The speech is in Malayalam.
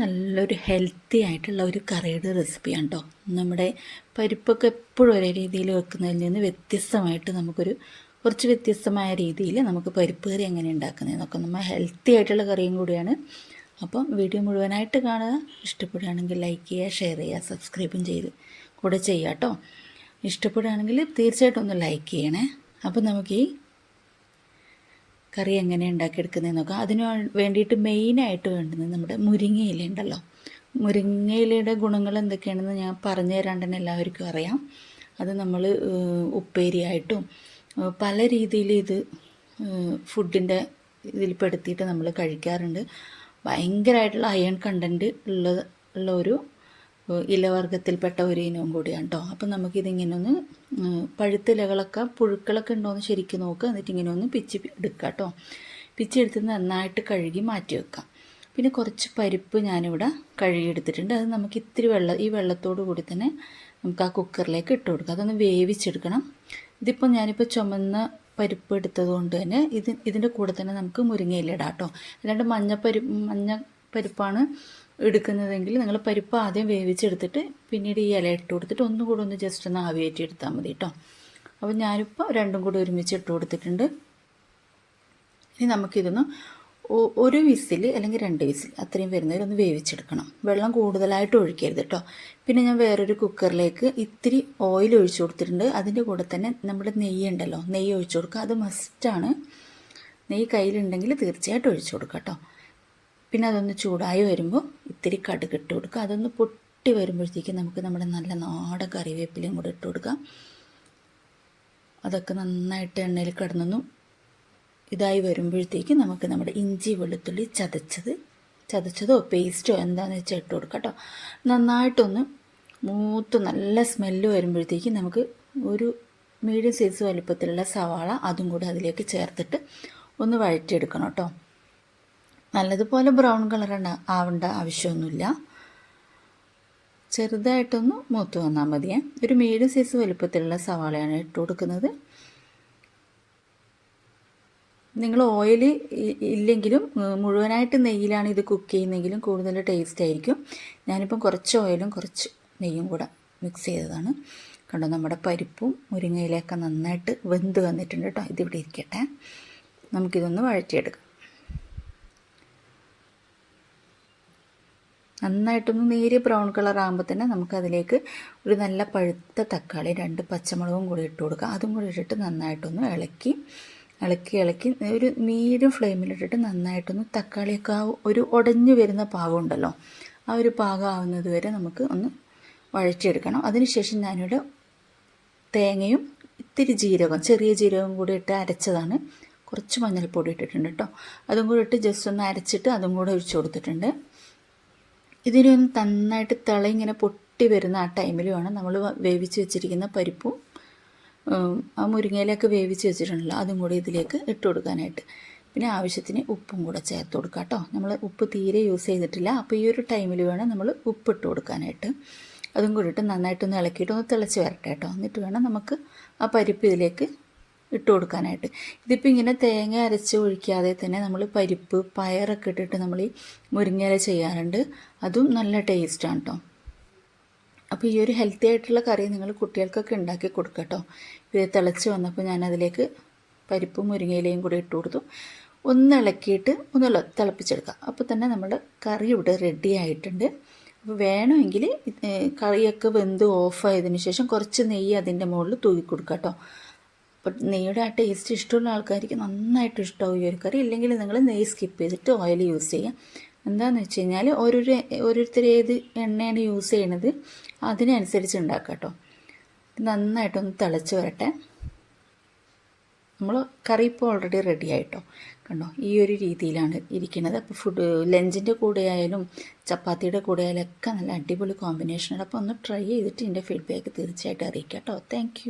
നല്ലൊരു ഹെൽത്തി ആയിട്ടുള്ള ഒരു കറിയുടെ റെസിപ്പിയാണ് കേട്ടോ നമ്മുടെ പരിപ്പൊക്കെ എപ്പോഴും ഒരേ രീതിയിൽ വെക്കുന്നതിൽ നിന്ന് വ്യത്യസ്തമായിട്ട് നമുക്കൊരു കുറച്ച് വ്യത്യസ്തമായ രീതിയിൽ നമുക്ക് പരിപ്പ് കറി എങ്ങനെ ഉണ്ടാക്കുന്നതെന്നൊക്കെ നമ്മൾ ഹെൽത്തി ആയിട്ടുള്ള കറിയും കൂടിയാണ്. അപ്പം വീഡിയോ മുഴുവനായിട്ട് കാണുക. ഇഷ്ടപ്പെടുകയാണെങ്കിൽ ലൈക്ക് ചെയ്യുക ഷെയർ ചെയ്യുക സബ്സ്ക്രൈബും ചെയ്ത് കൂടെ ചെയ്യുക കേട്ടോ ഇഷ്ടപ്പെടുകയാണെങ്കിൽ തീർച്ചയായിട്ടും ഒന്ന് ലൈക്ക് ചെയ്യണേ. അപ്പം നമുക്ക് ഈ കറി എങ്ങനെ ഉണ്ടാക്കിയെടുക്കുന്നതെന്ന് നോക്കാം അതിന് വേണ്ടിയിട്ട് മെയിനായിട്ട് വേണ്ടുന്നത് നമ്മുടെ മുരിങ്ങയില ഉണ്ടല്ലോ. മുരിങ്ങയിലയുടെ ഗുണങ്ങൾ എന്തൊക്കെയാണെന്ന് ഞാൻ പറഞ്ഞു തരാണ്ട് തന്നെ എല്ലാവർക്കും അറിയാം. അത് നമ്മൾ ഉപ്പേരിയായിട്ടും പല രീതിയിൽ ഇത് ഫുഡിന്റെ ഇതിൽ പെടുത്തിയിട്ട് നമ്മൾ കഴിക്കാറുണ്ട്. ഭയങ്കരമായിട്ടുള്ള അയൺ കണ്ടന്റ് ഉള്ള ഉള്ള ഒരു ഇലവർഗത്തിൽപ്പെട്ട ഒരു ഇനവും കൂടിയാണ് കേട്ടോ അപ്പം നമുക്കിതിങ്ങനെ ഒന്ന് പഴുത്തിലകളൊക്കെ പുഴുക്കളൊക്കെ ഉണ്ടോയെന്ന് ശരിക്കും നോക്കുക എന്നിട്ട് ഇങ്ങനെ ഒന്ന് പിച്ച് എടുക്കുക കേട്ടോ പിച്ചെടുത്ത് നന്നായിട്ട് കഴുകി മാറ്റി വെക്കാം. പിന്നെ കുറച്ച് പരിപ്പ് ഞാനിവിടെ കഴുകിയെടുത്തിട്ടുണ്ട്. അത് നമുക്ക് ഇത്തിരി വെള്ളം ഈ വെള്ളത്തോടു കൂടി തന്നെ നമുക്ക് ആ കുക്കറിലേക്ക് ഇട്ട് കൊടുക്കാം. അതൊന്ന് വേവിച്ചെടുക്കണം. ഇതിപ്പോൾ ഞാനിപ്പോൾ ചുമന്ന പരിപ്പ് എടുത്തത് കൊണ്ട് തന്നെ ഇത് ഇതിന്റെ കൂടെ തന്നെ നമുക്ക് മുരിങ്ങയില ഇടാം കേട്ടോ അല്ലാണ്ട് മഞ്ഞപ്പരി മഞ്ഞ പരിപ്പാണ് എടുക്കുന്നതെങ്കിൽ നിങ്ങൾ പരിപ്പ് ആദ്യം വേവിച്ചെടുത്തിട്ട് പിന്നീട് ഈ ഇല ഇട്ട് കൊടുത്തിട്ട് ഒന്നുകൂടെ ഒന്ന് ജസ്റ്റ് ഒന്ന് ആവിയേറ്റി എടുത്താൽ മതി കേട്ടോ അപ്പോൾ ഞാനിപ്പോൾ രണ്ടും കൂടി ഒരുമിച്ച് ഇട്ട് കൊടുത്തിട്ടുണ്ട്. ഇനി നമുക്കിതൊന്ന് ഒരു വിസിൽ അല്ലെങ്കിൽ രണ്ട് വിസിൽ അത്രയും വരുന്നവർ ഒന്ന് വേവിച്ചെടുക്കണം. വെള്ളം കൂടുതലായിട്ട് ഒഴിക്കരുത് കേട്ടോ പിന്നെ ഞാൻ വേറൊരു കുക്കറിലേക്ക് ഇത്തിരി ഓയിൽ ഒഴിച്ചു കൊടുത്തിട്ടുണ്ട്. അതിന്റെ കൂടെ തന്നെ നമ്മുടെ നെയ്യ് ഉണ്ടല്ലോ നെയ്യ് ഒഴിച്ചു കൊടുക്കുക. അത് മസ്റ്റാണ് നെയ്യ് കയ്യിലുണ്ടെങ്കിൽ തീർച്ചയായിട്ടും ഒഴിച്ചു കൊടുക്കുക കേട്ടോ പിന്നെ അതൊന്ന് ചൂടായി വരുമ്പോൾ ഇത്തിരി കടുക് ഇട്ട് കൊടുക്കുക. അതൊന്ന് പൊട്ടി വരുമ്പോഴത്തേക്കും നമുക്ക് നമ്മുടെ നല്ല നാടൻ കറിവേപ്പിലയും കൂടെ ഇട്ട് കൊടുക്കാം അതൊക്കെ നന്നായിട്ട് എണ്ണയിൽ കിടന്നു ഇതായി വരുമ്പോഴത്തേക്ക് നമുക്ക് നമ്മുടെ ഇഞ്ചി വെളുത്തുള്ളി ചതച്ചത് ചതച്ചതോ പേസ്റ്റോ എന്താണെന്ന് വെച്ചാൽ ഇട്ട് കൊടുക്കാം കേട്ടോ. നന്നായിട്ടൊന്ന് മൂത്ത് നല്ല സ്മെല്ല് വരുമ്പോഴത്തേക്ക് നമുക്ക് ഒരു മീഡിയം സൈസ് വലുപ്പത്തിലുള്ള സവാള അതും കൂടെ അതിലേക്ക് ചേർത്തിട്ട് ഒന്ന് വഴറ്റിയെടുക്കണം കേട്ടോ. നല്ലതുപോലെ ബ്രൗൺ കളറാണ് ആവേണ്ട ആവശ്യമൊന്നുമില്ല. ചെറുതായിട്ടൊന്ന് മൂത്ത് വന്നാൽ മതിയേ. ഒരു മീഡിയം സൈസ് വലുപ്പത്തിലുള്ള സവാളയാണ് ഇട്ട് കൊടുക്കുന്നത്. നിങ്ങൾ ഓയിൽ ഇല്ലെങ്കിലും മുഴുവനായിട്ട് നെയ്യിലാണ് ഇത് കുക്ക് ചെയ്യുന്നതെങ്കിലും കൂടുതൽ ടേസ്റ്റ് ആയിരിക്കും. ഞാനിപ്പം കുറച്ച് ഓയിലും കുറച്ച് നെയ്യും കൂടെ മിക്സ് ചെയ്തതാണ്. കണ്ടോ നമ്മുടെ പരിപ്പും മുരിങ്ങയിലൊക്കെ നന്നായിട്ട് വെന്ത് വന്നിട്ടുണ്ട് കേട്ടോ. ഇതിവിടെ ഇരിക്കട്ടെ. നമുക്കിതൊന്ന് വഴറ്റിയെടുക്കാം. നന്നായിട്ടൊന്ന് നേരിയ ബ്രൗൺ കളർ ആകുമ്പോൾ തന്നെ നമുക്കതിലേക്ക് ഒരു നല്ല പഴുത്ത തക്കാളി രണ്ട് പച്ചമുളകും കൂടി ഇട്ട് കൊടുക്കുക അതും കൂടി ഇട്ടിട്ട് നന്നായിട്ടൊന്ന് ഇളക്കി ഇളക്കി ഇളക്കി ഒരു മീഡിയം ഫ്ലെയിമിലിട്ടിട്ട് നന്നായിട്ടൊന്ന് തക്കാളിയൊക്കെ ആ ഒരു ഉടഞ്ഞു വരുന്ന പാകം ഉണ്ടല്ലോ ആ ഒരു പാകം ആവുന്നത് വരെ നമുക്ക് ഒന്ന് വഴറ്റിയെടുക്കണം. അതിനുശേഷം ഞാനിവിടെ തേങ്ങയും ഇത്തിരി ജീരകം ചെറിയ ജീരകം കൂടി ഇട്ട് അരച്ചതാണ്. കുറച്ച് മഞ്ഞൾപ്പൊടി ഇട്ടിട്ടുണ്ട് കേട്ടോ. അതും കൂടി ഇട്ട് ജസ്റ്റ് ഒന്ന് അരച്ചിട്ട് അതും കൂടെ ഒഴിച്ചു കൊടുത്തിട്ടുണ്ട്. ഇതിനൊന്ന് നന്നായിട്ട് തിള ഇങ്ങനെ പൊട്ടി വരുന്ന ആ ടൈമിൽ വേണം നമ്മൾ വേവിച്ച് വെച്ചിരിക്കുന്ന പരിപ്പും ആ മുരിങ്ങയിലൊക്കെ വേവിച്ച് വെച്ചിട്ടുണ്ടല്ലോ അതും കൂടി ഇതിലേക്ക് ഇട്ട് കൊടുക്കാനായിട്ട്. പിന്നെ ആവശ്യത്തിന് ഉപ്പും കൂടെ ചേർത്ത് കൊടുക്കുക കേട്ടോ. നമ്മൾ ഉപ്പ് തീരെ യൂസ് ചെയ്തിട്ടില്ല. അപ്പോൾ ഈ ഒരു ടൈമിൽ വേണം നമ്മൾ ഉപ്പ് ഇട്ട് കൊടുക്കാനായിട്ട്. അതും കൂടി ഇട്ട് നന്നായിട്ടൊന്ന് ഇളക്കിയിട്ട് ഒന്ന് തിളച്ച് വരട്ടെ കേട്ടോ. എന്നിട്ട് വേണം നമുക്ക് ആ പരിപ്പ് ഇതിലേക്ക് ഇട്ട് കൊടുക്കാനായിട്ട്. ഇതിപ്പോൾ ഇങ്ങനെ തേങ്ങ അരച്ച് ഒഴിക്കാതെ തന്നെ നമ്മൾ പരിപ്പ് പയറൊക്കെ ഇട്ടിട്ട് നമ്മൾ ഈ മുരിങ്ങയില ചെയ്യാറുണ്ട്. അതും നല്ല ടേസ്റ്റാണ് കേട്ടോ അപ്പോൾ ഈ ഒരു ഹെൽത്തി ആയിട്ടുള്ള കറി നിങ്ങൾ കുട്ടികൾക്കൊക്കെ ഉണ്ടാക്കി കൊടുക്കുക കേട്ടോ ഇത് തിളച്ച് വന്നപ്പോൾ ഞാൻ അതിലേക്ക് പരിപ്പും മുരിങ്ങയിലയും കൂടി ഇട്ട് കൊടുത്തു. ഒന്ന് ഇളക്കിയിട്ട് ഒന്ന് തിളപ്പിച്ചെടുക്കാം. അപ്പോൾ തന്നെ നമ്മുടെ കറി ഇവിടെ റെഡി ആയിട്ടുണ്ട്. അപ്പോൾ വേണമെങ്കിൽ കറിയൊക്കെ വെന്ത് ഓഫായതിനു ശേഷം കുറച്ച് നെയ്യ് അതിന്റെ മുകളിൽ തൂക്കി കൊടുക്കുക കേട്ടോ അപ്പോൾ നെയ്യുടെ ആ ടേസ്റ്റ് ഇഷ്ടമുള്ള ആൾക്കാർക്ക് നന്നായിട്ട് ഇഷ്ടമാവും ഈ ഒരു കറി. ഇല്ലെങ്കിൽ നിങ്ങൾ നെയ്യ് സ്കിപ്പ് ചെയ്തിട്ട് ഓയിൽ യൂസ് ചെയ്യുക എന്താണെന്ന് വെച്ച് കഴിഞ്ഞാൽ ഓരോരു ഓരോരുത്തർ ഏത് എണ്ണയാണ് യൂസ് ചെയ്യണത് അതിനനുസരിച്ച് ഉണ്ടാക്കുക കേട്ടോ നന്നായിട്ടൊന്ന് തിളച്ച് വരട്ടെ. നമ്മൾ കറി ഇപ്പോൾ ഓൾറെഡി റെഡി ആയിട്ടോ. കണ്ടോ? ഈ ഒരു രീതിയിലാണ് ഇരിക്കുന്നത് അപ്പോൾ ഫുഡ് ലഞ്ചിന്റെ കൂടെ ആയാലും ചപ്പാത്തിയുടെ കൂടെ ആയാലും ഒക്കെ നല്ല അടിപൊളി കോമ്പിനേഷനാണ് അപ്പോൾ ഒന്ന് ട്രൈ ചെയ്തിട്ട് എന്റെ ഫീഡ്ബാക്ക് തീർച്ചയായിട്ടും അറിയിക്കാം കേട്ടോ താങ്ക്